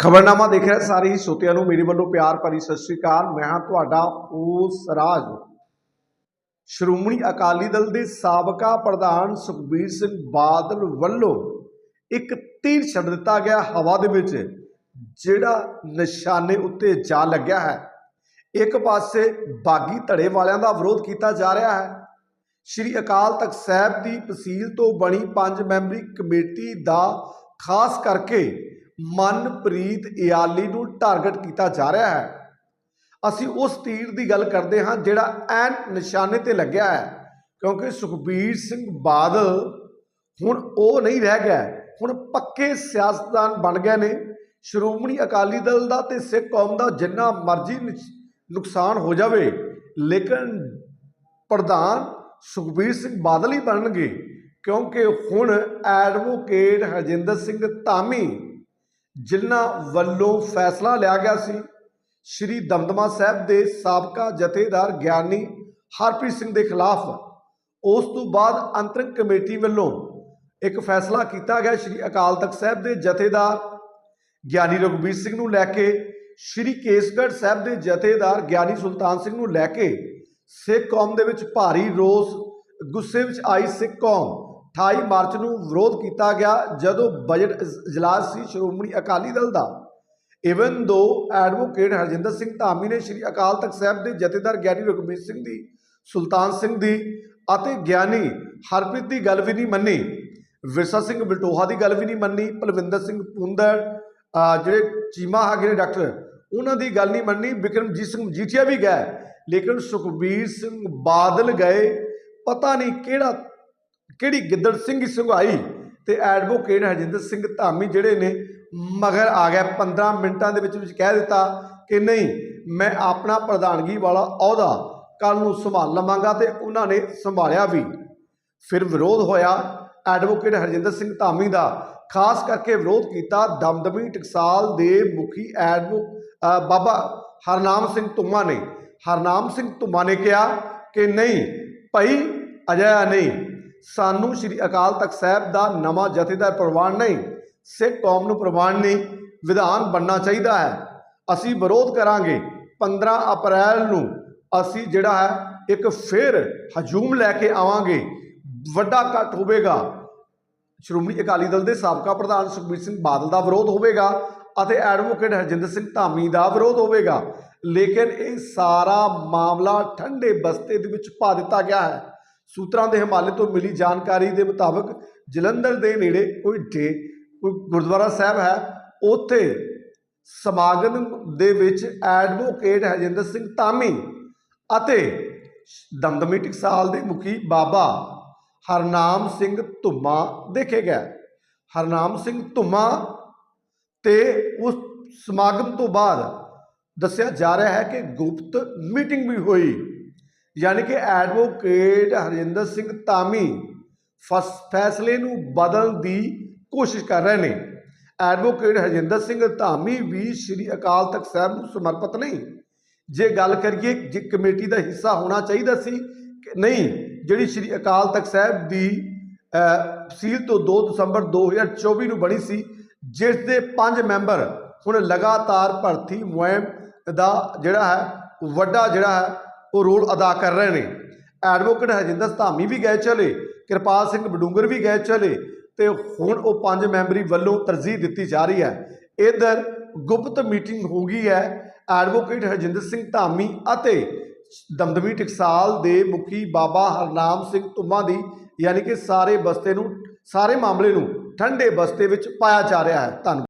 ਖਬਰਨਾਮਾ ਦੇਖ ਰਹੇ ਸਾਰੇ ਹੀ ਸੋਤਿਆਂ ਨੂੰ ਮੇਰੇ ਵੱਲੋਂ ਪਿਆਰ ਭਰੀ ਸਤਿ ਸ੍ਰੀ ਅਕਾਲ। ਮੈਂ ਹਾਂ ਤੁਹਾਡਾ ਉਸ ਰਾਜ। ਸ਼੍ਰੋਮਣੀ ਅਕਾਲੀ ਦਲ ਦੇ ਸਾਬਕਾ ਪ੍ਰਧਾਨ ਸੁਖਬੀਰ ਸਿੰਘ ਬਾਦਲ ਵੱਲੋਂ ਇੱਕ ਤੀਰ ਛੱਡ ਦਿੱਤਾ ਗਿਆ ਹਵਾ ਦੇ ਵਿੱਚ, ਜਿਹੜਾ ਨਿਸ਼ਾਨੇ ਉੱਤੇ ਜਾ ਲੱਗਿਆ ਹੈ। ਇੱਕ ਪਾਸੇ ਬਾਗੀ ਧੜੇ ਵਾਲਿਆਂ ਦਾ ਵਿਰੋਧ ਕੀਤਾ ਜਾ ਰਿਹਾ ਹੈ। ਸ਼੍ਰੀ ਅਕਾਲ ਤਖਤ ਸਾਹਿਬ ਦੀ ਤਹਿਸੀਲ ਤੋਂ ਬਣੀ ਪੰਜ ਮੈਂਬਰੀ ਕਮੇਟੀ ਦਾ ਖਾਸ ਕਰਕੇ ਮਨਪ੍ਰੀਤ ਇਆਲੀ ਨੂੰ ਟਾਰਗੇਟ ਕੀਤਾ ਜਾ ਰਿਹਾ ਹੈ। ਅਸੀਂ ਉਸ ਤੀਰ ਦੀ ਗੱਲ ਕਰਦੇ ਹਾਂ ਜਿਹੜਾ ਐਨ ਨਿਸ਼ਾਨੇ ਤੇ ਲੱਗਿਆ ਹੈ, ਕਿਉਂਕਿ ਸੁਖਬੀਰ ਸਿੰਘ ਬਾਦਲ ਹੁਣ ਉਹ ਨਹੀਂ ਰਹਿ ਗਿਆ ਹੁਣ ਪੱਕੇ ਸਿਆਸਤਦਾਨ ਬਣ ਗਏ ਨੇ। ਸ਼੍ਰੋਮਣੀ ਅਕਾਲੀ ਦਲ ਦਾ ਤੇ ਸਿੱਖ ਕੌਮ ਦਾ ਜਿੰਨਾ ਮਰਜ਼ੀ ਨੁਕਸ- ਨੁਕਸਾਨ ਹੋ ਜਾਵੇ, ਲੇਕਿਨ ਪ੍ਰਧਾਨ ਸੁਖਬੀਰ ਸਿੰਘ ਬਾਦਲ ਹੀ ਬਣਨਗੇ, ਕਿਉਂਕਿ ਹੁਣ ਐਡਵੋਕੇਟ ਹਰਜਿੰਦਰ ਸਿੰਘ ਧਾਮੀ ਜਿਨ੍ਹਾਂ ਵੱਲੋਂ ਫੈਸਲਾ ਲਿਆ ਗਿਆ ਸੀ, ਸ਼੍ਰੀ ਦਮਦਮਾ ਸਾਹਿਬ ਦੇ ਸਾਬਕਾ ਜਥੇਦਾਰ ਗਿਆਨੀ ਹਰਪ੍ਰੀਤ ਸਿੰਘ ਦੇ ਖਿਲਾਫ, ਉਸ ਤੋਂ ਬਾਅਦ ਅੰਤਰਿਮ ਕਮੇਟੀ ਵੱਲੋਂ ਇੱਕ ਫੈਸਲਾ ਕੀਤਾ ਗਿਆ ਸ਼੍ਰੀ ਅਕਾਲ ਤਖਤ ਸਾਹਿਬ ਦੇ ਜਥੇਦਾਰ ਗਿਆਨੀ ਰਘੁਬੀਰ ਸਿੰਘ ਨੂੰ ਲੈ ਕੇ, ਸ਼੍ਰੀ ਕੇਸਗੜ੍ਹ ਸਾਹਿਬ ਦੇ ਜਥੇਦਾਰ ਗਿਆਨੀ ਸੁਲਤਾਨ ਸਿੰਘ ਨੂੰ ਲੈ ਕੇ ਸਿੱਖ ਕੌਮ ਦੇ ਵਿੱਚ ਭਾਰੀ ਰੋਸ, ਗੁੱਸੇ ਵਿੱਚ ਆਈ ਸਿੱਖ ਕੌਮ। 28 ਮਾਰਚ ਨੂੰ ਵਿਰੋਧ ਕੀਤਾ ਗਿਆ, ਜਦੋਂ ਬਜਟ ਇਜਲਾਸ ਸੀ ਸ਼੍ਰੋਮਣੀ ਅਕਾਲੀ ਦਲ ਦਾ। Even though advocate Harjinder Singh Dhami ਨੇ ਸ਼੍ਰੀ ਅਕਾਲ ਤਖਤ ਸਾਹਿਬ ਦੇ ਜਥੇਦਾਰ ਗਿਆਨੀ ਰਘੁਬੀਰ ਸਿੰਘ ਦੀ, ਸੁਲਤਾਨ ਸਿੰਘ ਦੀ ਅਤੇ ਗਿਆਨੀ ਹਰਪ੍ਰੀਤ ਦੀ ਗੱਲ ਵੀ ਨਹੀਂ ਮੰਨੀ, ਵਿਰਸਾ ਸਿੰਘ ਬਲਟੋਹਾ ਦੀ ਗੱਲ ਵੀ ਨਹੀਂ ਮੰਨੀ, ਪਲਵਿੰਦਰ ਸਿੰਘ ਪੁੰਦਰ ਜਿਹੜੇ ਚੀਮਾ ਹੈਗੇ ਨੇ ਡਾਕਟਰ, ਉਹਨਾਂ ਦੀ ਗੱਲ ਨਹੀਂ ਮੰਨੀ ਬਿਕਰਮਜੀਤ ਸਿੰਘ ਮਜੀਠੀਆ ਵੀ ਗਏ। ਲੇਕਿਨ ਸੁਖਬੀਰ ਸਿੰਘ ਬਾਦਲ ਗਏ, ਪਤਾ ਨਹੀਂ ਕਿਹੜਾ ਕਿਹੜੀ ਗਿੱਦੜ ਸਿੰਘ ਸੰਘਾਈ ਤੇ ਐਡਵੋਕੇਟ ਹਰਜਿੰਦਰ ਸਿੰਘ ਧਾਮੀ ਜਿਹੜੇ ਨੇ, ਮਗਰ ਆ ਗਿਆ 15 ਮਿੰਟਾਂ ਦੇ ਵਿੱਚ ਵਿੱਚ ਕਹਿ ਦਿੱਤਾ ਕਿ ਨਹੀਂ, ਮੈਂ ਆਪਣਾ ਪ੍ਰਧਾਨਗੀ ਵਾਲਾ ਅਹੁਦਾ ਕੱਲ ਨੂੰ ਸੰਭਾਲ ਲਵਾਂਗਾ ਤੇ ਉਹਨਾਂ ਨੇ ਸੰਭਾਲਿਆ ਵੀ। ਫਿਰ ਵਿਰੋਧ ਹੋਇਆ ਐਡਵੋਕੇਟ ਹਰਜਿੰਦਰ ਸਿੰਘ ਧਾਮੀ ਦਾ, ਖਾਸ ਕਰਕੇ ਵਿਰੋਧ ਕੀਤਾ ਦਮਦਮੀ ਟਕਸਾਲ ਦੇ ਮੁਖੀ ਐਡਵੋ ਬਾਬਾ ਹਰਨਾਮ ਸਿੰਘ ਧੁੰਮਾ ਨੇ। ਹਰਨਾਮ ਸਿੰਘ ਧੁੰਮਾ ਨੇ ਕਿਹਾ ਕਿ ਨਹੀਂ, ਭਾਈ ਅਜਿਹਾ ਨਹੀਂ ਸਾਨੂੰ ਸ੍ਰੀ ਅਕਾਲ ਤਖਤ ਸਾਹਿਬ ਦਾ ਨਵਾਂ ਜਥੇਦਾਰ ਪ੍ਰਵਾਨ ਨਹੀਂ, ਸਿੱਖ ਕੌਮ ਨੂੰ ਪ੍ਰਵਾਨ ਨਹੀਂ, ਵਿਧਾਨ ਬਣਨਾ ਚਾਹੀਦਾ ਹੈ। ਅਸੀਂ ਵਿਰੋਧ ਕਰਾਂਗੇ। 15 ਅਪ੍ਰੈਲ ਨੂੰ ਅਸੀਂ ਜਿਹੜਾ ਹੈ, ਇੱਕ ਫਿਰ ਹਜੂਮ ਲੈ ਕੇ ਆਵਾਂਗੇ। ਵੱਡਾ ਇਕੱਠ ਹੋਵੇਗਾ। ਸ਼੍ਰੋਮਣੀ ਅਕਾਲੀ ਦਲ ਦੇ ਸਾਬਕਾ ਪ੍ਰਧਾਨ ਸੁਖਬੀਰ ਸਿੰਘ ਬਾਦਲ ਦਾ ਵਿਰੋਧ ਹੋਵੇਗਾ ਅਤੇ ਐਡਵੋਕੇਟ ਹਰਜਿੰਦਰ ਸਿੰਘ ਧਾਮੀ ਦਾ ਵਿਰੋਧ ਹੋਵੇਗਾ। ਲੇਕਿਨ ਇਹ ਸਾਰਾ ਮਾਮਲਾ ਠੰਡੇ ਬਸਤੇ ਦੇ ਵਿੱਚ ਪਾ ਦਿੱਤਾ ਗਿਆ ਹੈ। ਸੂਤਰਾਂ ਦੇ ਹਵਾਲੇ ਤੋਂ ਮਿਲੀ ਜਾਣਕਾਰੀ ਦੇ ਮੁਤਾਬਕ ਜਲੰਧਰ ਦੇ ਨੇੜੇ ਕੋਈ ਡੇ, ਕੋਈ ਗੁਰਦੁਆਰਾ ਸਾਹਿਬ ਹੈ। ਉੱਥੇ ਸਮਾਗਮ ਦੇ ਵਿੱਚ ਐਡਵੋਕੇਟ ਹਰਜਿੰਦਰ ਸਿੰਘ ਧਾਮੀ ਅਤੇ ਦਮਦਮੀ ਟਕਸਾਲ ਦੇ ਮੁਖੀ ਬਾਬਾ ਹਰਨਾਮ ਸਿੰਘ ਧੁੰਮਾ ਦੇਖੇ ਗਏ। ਹਰਨਾਮ ਸਿੰਘ ਧੁੰਮਾ ਤੇ ਉਸ ਸਮਾਗਮ ਤੋਂ ਬਾਅਦ ਦੱਸਿਆ ਜਾ ਰਿਹਾ ਹੈ ਕਿ ਗੁਪਤ ਮੀਟਿੰਗ ਵੀ ਹੋਈ। ਯਾਨੀ ਕਿ ਐਡਵੋਕੇਟ ਹਰਜਿੰਦਰ ਸਿੰਘ ਧਾਮੀ ਫਸ ਫੈਸਲੇ ਨੂੰ ਬਦਲਣ ਦੀ ਕੋਸ਼ਿਸ਼ ਕਰ ਰਹੇ ਨੇ। ਐਡਵੋਕੇਟ ਹਰਜਿੰਦਰ ਸਿੰਘ ਧਾਮੀ ਵੀ ਸ੍ਰੀ ਅਕਾਲ ਤਖਤ ਸਾਹਿਬ ਨੂੰ ਸਮਰਪਿਤ ਨਹੀਂ। ਜੇ ਗੱਲ ਕਰੀਏ ਜੇ ਕਮੇਟੀ ਦਾ ਹਿੱਸਾ ਹੋਣਾ ਚਾਹੀਦਾ ਸੀ ਕਿ ਨਹੀਂ ਜਿਹੜੀ ਸ੍ਰੀ ਅਕਾਲ ਤਖਤ ਸਾਹਿਬ ਦੀ ਅਹ, ਤੋਂ 2 ਦਸੰਬਰ 2024 ਨੂੰ ਬਣੀ ਸੀ ਜਿਸ ਦੇ ਪੰਜ ਮੈਂਬਰ ਹੁਣ ਲਗਾਤਾਰ ਭਰਤੀ ਮੁਹਿੰਮ ਦਾ ਜਿਹੜਾ ਹੈ ਵੱਡਾ ਜਿਹੜਾ ਹੈ ਉਹ ਰੋਲ ਅਦਾ ਕਰ ਰਹੇ ਨੇ। ਐਡਵੋਕੇਟ ਹਰਜਿੰਦਰ ਧਾਮੀ ਵੀ ਗਏ ਚਲੇ, ਕਿਰਪਾਲ ਸਿੰਘ ਬਡੂੰਗਰ ਵੀ ਗਏ ਚਲੇ ਤੇ ਹੁਣ ਉਹ ਪੰਜ ਮੈਂਬਰੀ ਵੱਲੋਂ ਤਰਜੀਹ ਦਿੱਤੀ ਜਾ ਰਹੀ ਹੈ। ਇਧਰ ਗੁਪਤ ਮੀਟਿੰਗ ਹੋ ਗਈ ਹੈ। ਐਡਵੋਕੇਟ ਹਰਜਿੰਦਰ ਸਿੰਘ ਧਾਮੀ ਅਤੇ ਦਮਦਮੀ ਟਕਸਾਲ ਦੇ ਮੁਖੀ ਬਾਬਾ ਹਰਨਾਮ ਸਿੰਘ ਧੁੰਮਾ ਦੀ, ਯਾਨੀ ਕਿ ਸਾਰੇ ਬਸਤੇ ਨੂੰ, ਸਾਰੇ ਮਾਮਲੇ ਨੂੰ ਠੰਡੇ ਬਸਤੇ ਵਿੱਚ ਪਾਇਆ ਜਾ ਰਿਹਾ ਹੈ। ਧੰਨਵਾਦ।